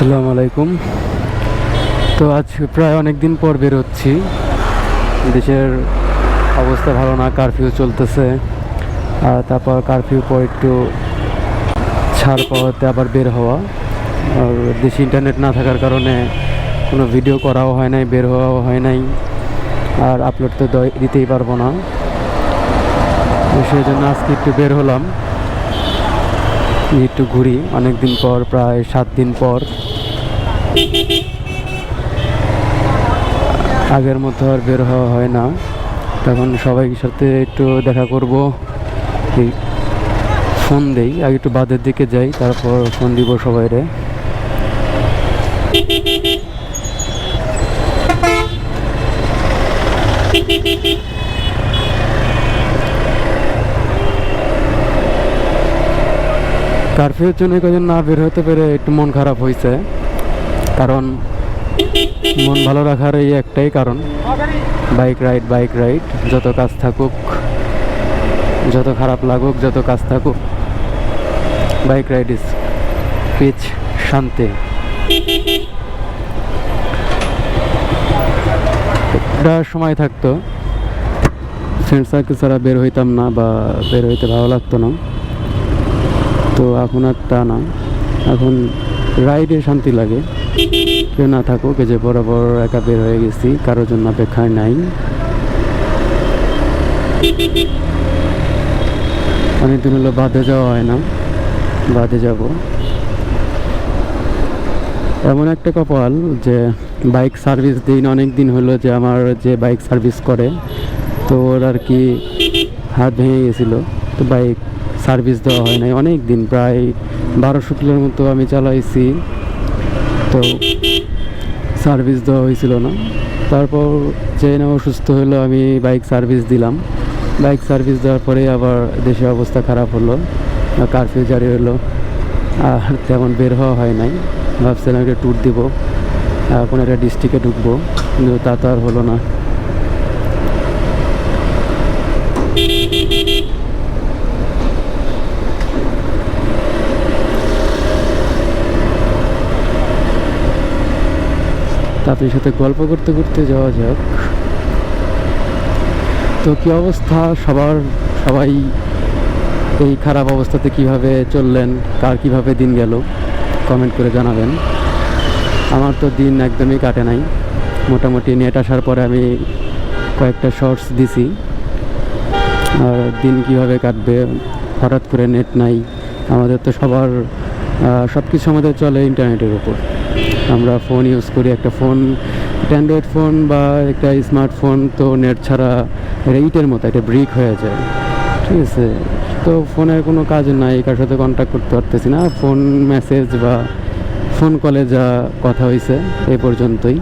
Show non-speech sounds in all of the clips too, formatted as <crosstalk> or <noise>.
আসসালামু আলাইকুম। তো আজ প্রায় অনেক দিন পর বেরোচ্ছি দেশের অবস্থা ভালো না কারফিউ চলতেছে। আর তারপর কারফিউ পর একটু ছাড় পাওয়াতে আবার বের হওয়া। আর দেশে ইন্টারনেট না থাকার কারণে কোনো ভিডিও করাও হয় নাই, বের হওয়াও হয় নাই। আর আপলোড তো দিতেই পারব না। সেই জন্য আজকে একটু বের হলাম। একটু ঘুরি। অনেক দিন পর, প্রায় সাত দিন পর <laughs> আগের মতো আর বের হওয়া হয় না। তখন সবাই সাথে একটু দেখা করব। ফোন দেই, আগে একটু বাদের দিকে যাই, তারপর ফোন দিব সবাইরে। কারফিউর জন্য কজন না বের হতে পেরে একটু মন খারাপ হয়েছে কারণ মন ভালো রাখার এই একটাই কারণ। বাইক রাইড বাইক রাইড যত কাজ থাকুক, যত খারাপ লাগুক, যত কাজ থাকুক বাইক রাইড ইজ পিচ শান্তি। একটা সময় থাকতো ফ্রেন্ড সার্কেল ছাড়া বের হইতাম না বা বের হইতে ভালো লাগতো না। তো এখন আর তা না। এখন রাইডে শান্তি লাগে। কেউ না থাকুক যে বরাবর একা বের হয়ে গেছি, কারোর জন্য অপেক্ষায় নাই। অনেকদিন হলো বাদে যাওয়া হয় না, বাদে যাব। এমন একটা কপাল যে বাইক সার্ভিস দিন অনেক দিন হলো যে আমার যে বাইক সার্ভিস করে, তো ওর আর কি হাত ভেঙে গেছিল। তো বাইক সার্ভিস দেওয়া হয় নাই। অনেক দিন প্রায় বারোশো কিলোর মতো আমি চালাইছি। তো সার্ভিস দেওয়া হয়েছিল না। তারপর যে না অসুস্থ হলো, আমি বাইক সার্ভিস দিলাম। বাইক সার্ভিস দেওয়ার পরে আবার দেশের অবস্থা খারাপ হলো কারফিউ জারি হলো। আর তেমন বের হওয়া হয় নাই। ভাবছিলাম একটা ট্যুর দিব। কোনো একটা ডিস্ট্রিক্টে ঢুকবো, কিন্তু তা তো আর হলো না। তাদের সাথে গল্প করতে করতে যাওয়া যাক। তো কি অবস্থা? সবার সবাই এই খারাপ অবস্থাতে কীভাবে চললেন? কার কীভাবে দিন গেল? কমেন্ট করে জানাবেন। আমার তো দিন একদমই কাটে নাই। মোটামুটি নেট আসার পরে আমি কয়েকটা শর্টস দিছি। আর দিন কীভাবে কাটবে? হঠাৎ করে নেট নাই। আমাদের তো সবার সব কিছু আমাদের চলে ইন্টারনেটের উপর। আমরা ফোন ইউজ করি একটা ফোন অ্যান্ড্রয়েড ফোন বা একটা স্মার্টফোন তো নেট ছাড়া এটা ইটের মতো একটা ব্রিক হয়ে যায়। ঠিক আছে? তো ফোনের কোনো কাজ নাই কার সাথে কন্ট্যাক্ট করতে পারতেছি না। ফোন মেসেজ বা ফোন কলে যা কথা হয়েছে এ পর্যন্তই।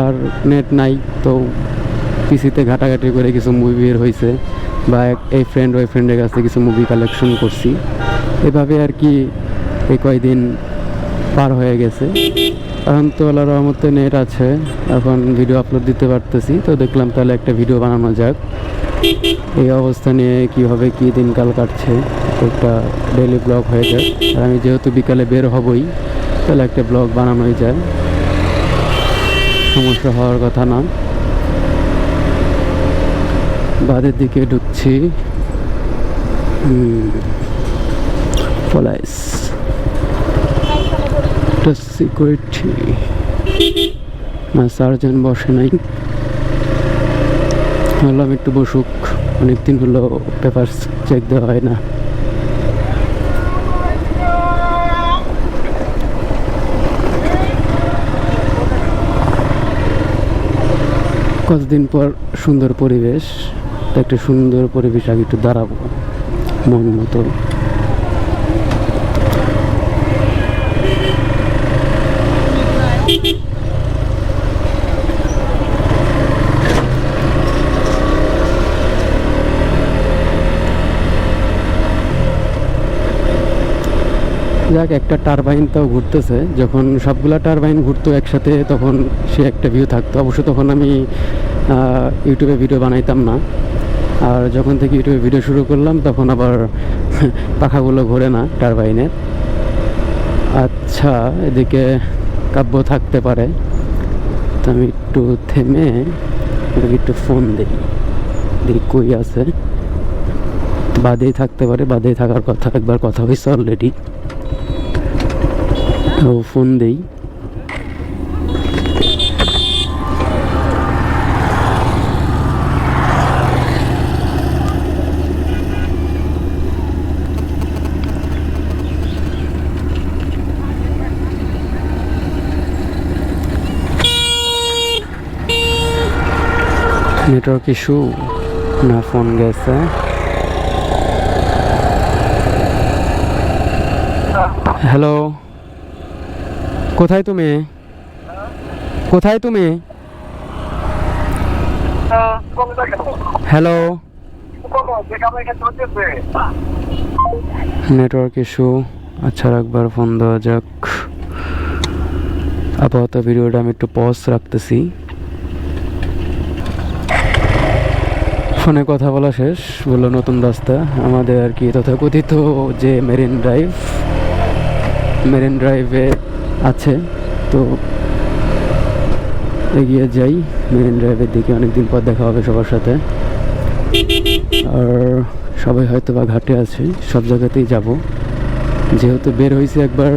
আর নেট নাই, তো পিসিতে ঘাটাঘাটি করে কিছু মুভি বের হয়েছে বা এই ফ্রেন্ড ওই ফ্রেন্ডের কাছ থেকে কিছু মুভি কালেকশন করছি। এভাবে আর কি এই কয়দিন পার হয়ে গেছে। এখন তো আল্লাহ রহমতে নেট আছে, এখন ভিডিও আপলোড দিতে পারতেছি, তো দেখলাম তাহলে একটা ভিডিও বানানো যাক। এই অবস্থা নিয়ে কীভাবে কী দিনকাল কাটছে, একটা ডেলি ব্লগ হয়ে যায় আর আমি যেহেতু বিকালে বের হবই, তাহলে একটা ব্লগ বানানোই যায়। সমস্যা হওয়ার কথা না। বাদের দিকে ঢুকছি। পলাইস। সিকিউরিটি না সার্জন বসে নাই। ভাবলাম একটু বসুক। অনেকদিন হলো পেপার চেক দেওয়া হয় না। কতদিন পর সুন্দর পরিবেশ? একটা সুন্দর পরিবেশ আগে একটু দাঁড়াবো। মন মতো। যাক একটা টারবাইন তাও ঘুরতেছে। যখন সবগুলা টারবাইন ঘুরতো একসাথে, তখন সে একটা ভিউ থাকতো। অবশ্য তখন আমি ইউটিউবে ভিডিও বানাইতাম না। আর যখন থেকে ইউটিউবে ভিডিও শুরু করলাম, তখন আবার <laughs> পাখাগুলো ঘোরে না টারবাইনের আচ্ছা এদিকে কাব্য থাকতে পারে। তো আমি একটু থেমে একটু ফোন দিই দেখি কই আছে। বাদেই থাকতে পারে, বাদেই থাকার কথা, একবার কথা হয়েছে অলরেডি ও ফোন দেই। নেটওয়ার্ক ইস্যু না ফোন গেছে। হ্যালো। কোথায় তুমি? কোথায় তুমি? হ্যালো নেটওয়ার্ক ইস্যু আচ্ছা একবার ফোন দেওয়া যাক। আপাতত ভিডিওটা আমি একটু পজ রাখতেছি। ফোনে কথা বলা শেষ। বলল, নতুন রাস্তা। আমাদের আর কি তথাকথিত যে মেরিন ড্রাইভ মেরিন ড্রাইভে আছে। তো এগিয়ে যাই মেরিন ড্রাইভের দিকে। অনেকদিন পর দেখা হবে সবার সাথে। আর সবাই হয়তো বা ঘাটে আছে। সব জায়গাতেই যাব। যেহেতু বের হয়েছে একবার,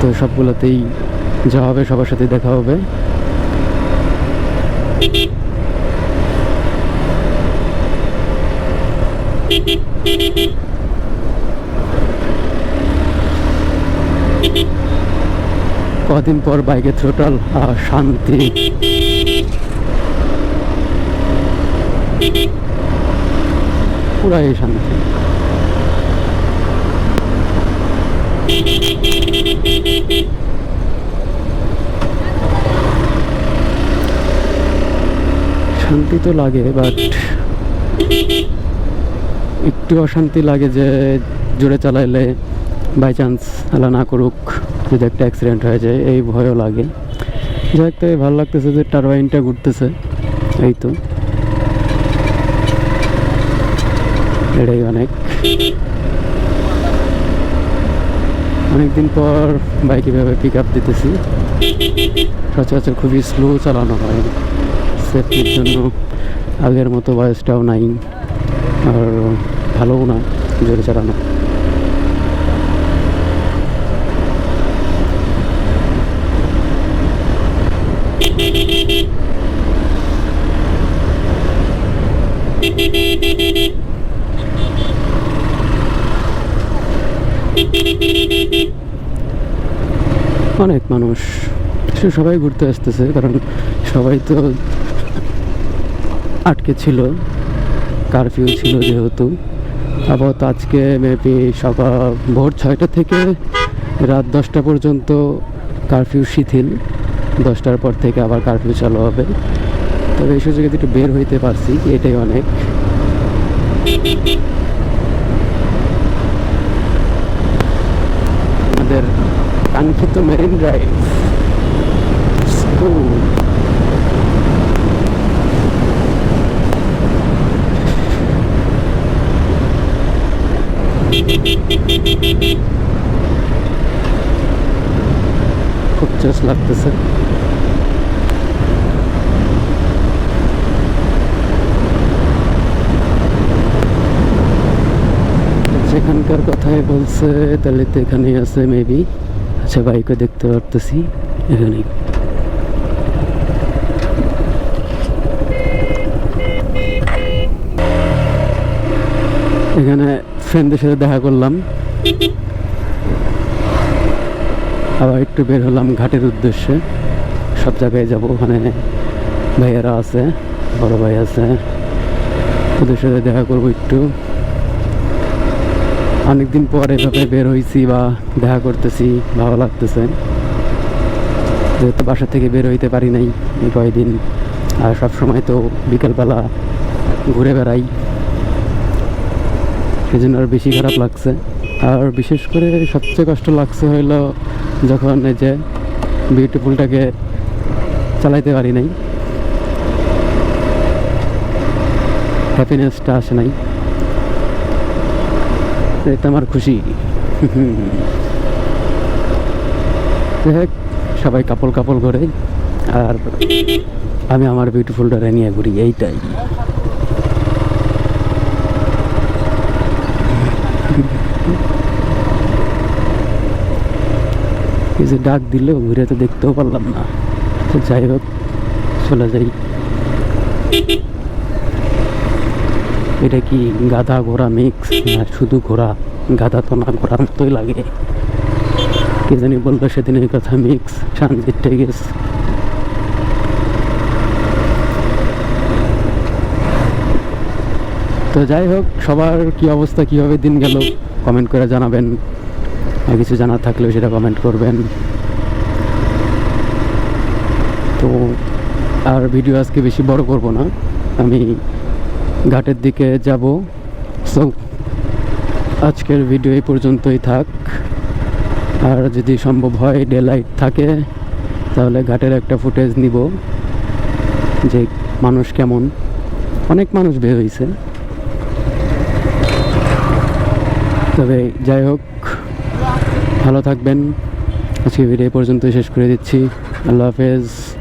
তো সবগুলোতেই যাওয়া হবে, সবার সাথে দেখা হবে। কদিন পর বাইকে আহ, শান্তি। পুরাই শান্তি। শান্তি তো লাগে বাট একটু অশান্তি লাগে যে জোরে চালাইলে বাই চান্স আল্লাহ না করুক। যদি একটা অ্যাক্সিডেন্ট হয়ে যায়, এই ভয়ও লাগে। যাই তো ভালো লাগতেছে যে টারবাইনটা ঘুরতেছে, এই তো। এটাই অনেক। অনেকদিন পর বাইক এভাবে পিক আপ দিতেছি। সচরাচর খুবই স্লো চালানো হয়। সেফটির জন্য আগের মতো বয়সটাও নাই, আর ভালোও না, জোরে চালানো। অনেক মানুষ। সে সবাই ঘুরতে আসতেছে, কারণ সবাই তো আটকে ছিল, কারফিউ ছিল যেহেতু। আপাতত আজকে মেবি সকাল ভোর ছয়টা থেকে রাত দশটা পর্যন্ত কারফিউ শিথিল। দশটার পর থেকে আবার কারফিউ চালু হবে। তবে এই সুযোগে একটু বের হইতে পারছি, এটাই অনেক। আমাদের কাঙ্ক্ষিত মেরিন ড্রাইভ খুব চাষ লাগতেছে সেখানকার কথাই বলছে তাহলে তো এখানেই আছে মেবি আচ্ছা বাইকও দেখতে পারতেছি এখানেই এখানে ফ্রেন্ডদের সাথে দেখা করলাম। আবার একটু বের হলাম ঘাটের উদ্দেশ্যে। সব জায়গায় যাব, ওখানে ভাইয়ারা আছে, বড় ভাই আছে। ওদের সাথে দেখা করব একটু। অনেকদিন পর এভাবে বের হয়েছি বা দেখা করতেছি, ভালো লাগতেছে। যেহেতু বাসা থেকে বের হইতে পারি নাই এই কয়দিন, আর সব সময় তো বিকেলবেলা ঘুরে বেড়াই। সেজন্য আর বেশি খারাপ লাগছে। আর বিশেষ করে সবচেয়ে কষ্ট লাগছে হইল যখন এই যে বিউটিফুলটাকে চালাইতে পারি নাই। হ্যাপিনেসটা আসে নাই। এটা আমার খুশি। যাই সবাই কাপল কাপল করে, আর আমি আমার বিউটিফুলটারে নিয়ে ঘুরি, এইটাই। এই যে ডাক দিল ঘুরে তো দেখতেও পারলাম না। যাই হোক, চলে যাই। এটা কি গাধা ঘোড়া মিক্স না, শুধু ঘোড়া। গাধা তো না, ঘোড়ার মতোই লাগে। কে জানি বলল সেদিন এই কথা মিক্স শান্তির টেগেস তো যাই হোক, সবার কি অবস্থা, কীভাবে দিন গেল কমেন্ট করে জানাবেন। আর কিছু জানার থাকলেও সেটা কমেন্ট করবেন। তো, আর ভিডিও আজকে বেশি বড় করব না। আমি ঘাটের দিকে যাব। সো, আজকের ভিডিও এই পর্যন্তই থাক। আর যদি সম্ভব হয় ডে লাইট থাকে, তাহলে ঘাটের একটা ফুটেজ নিব, যে মানুষ কেমন। অনেক মানুষ বের হয়েছে তবে যাই হোক, ভালো থাকবেন। আজকে ভিডিও পর্যন্ত শেষ করে দিচ্ছি। আল্লাহ হাফেজ।